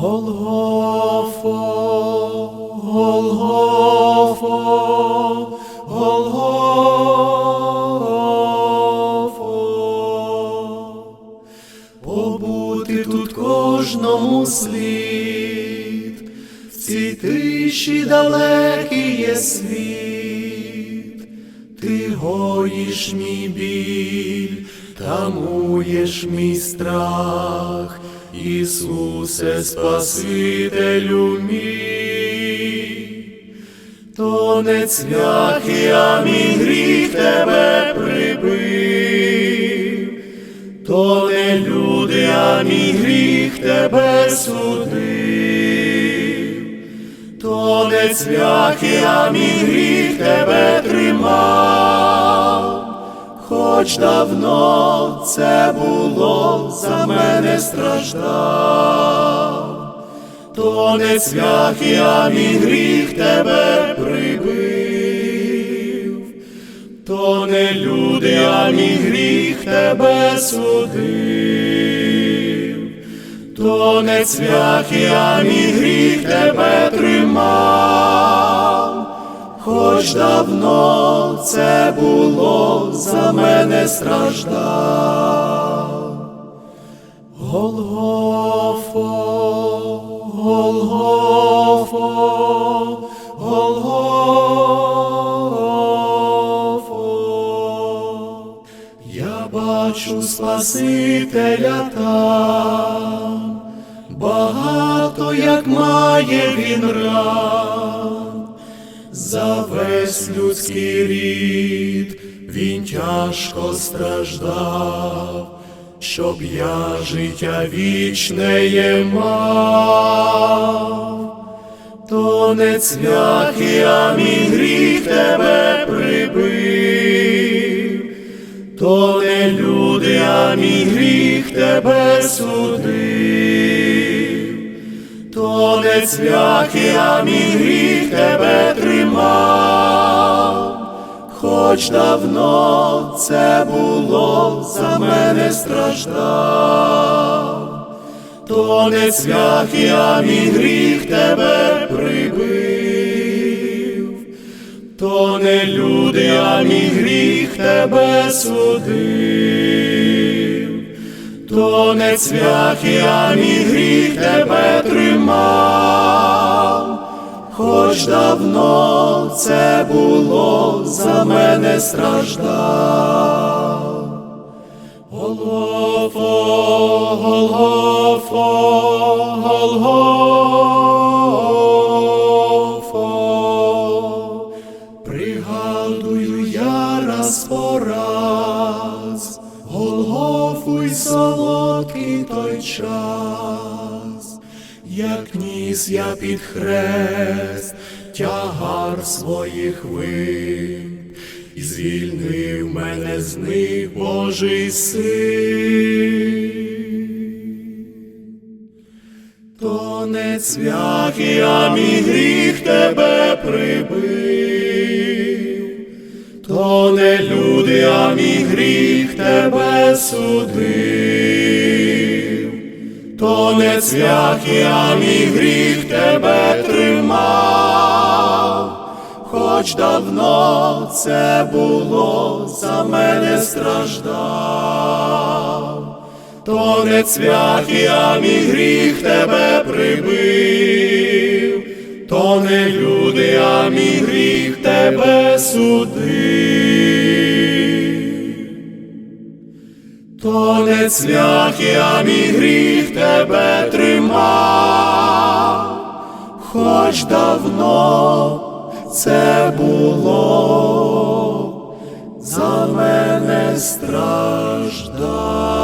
Голгофо, Голгофо, Голгофо. Побути тут кожному слід, в цій тиші далекий є світ, ти гоїш мій біль, тамуєш мій страх, Ісусе, Спасителю мій. То не цвяхи, а мій гріх тебе прибив, то не люди, а мій гріх тебе судив, то не цвяхи, а мій гріх тебе тримав, хоч давно це було, за мене страждав. То не цвяхи, а мій гріх тебе прибив, то не люди, а мій гріх тебе судив, то не цвяхи, а мій гріх тебе тримав, хоч давно це було, за мене страждав. Голгофо, Голгофо, Голгофо. Я бачу Спасителя там, багато як має він за весь людський рід. Він тяжко страждав щоб я життя вічне є мав, то не цвяхи, а мій гріх тебе прибив, то не люди, а мій гріх тебе судив, то не цвяхи, а мій гріх тебе тримав хоч давно це було, за мене страждав, то не цвяхи, а мій гріх тебе прибив, то не люди, а мій гріх тебе судив, то не цвяхи, а мій гріх тебе тримав хоч давно це було, за мене страждав. Голгофо, Голгофо, Голгофо, пригадую я раз по раз, Голгофу солодкий той час як ніс я під хрест тягар своїх вин, і звільнив мене з них Божий син. То не цвяхи, а мій гріх тебе прибив, то не люди, а мій гріх тебе судив то не цвяхи, а мій гріх тебе тримав, хоч давно це було, за мене страждав, то не цвяхи, а мій гріх тебе прибив, то не люди, а мій гріх тебе судив то не а мій гріх тебе тримав, хоч давно це було, за мене страждав.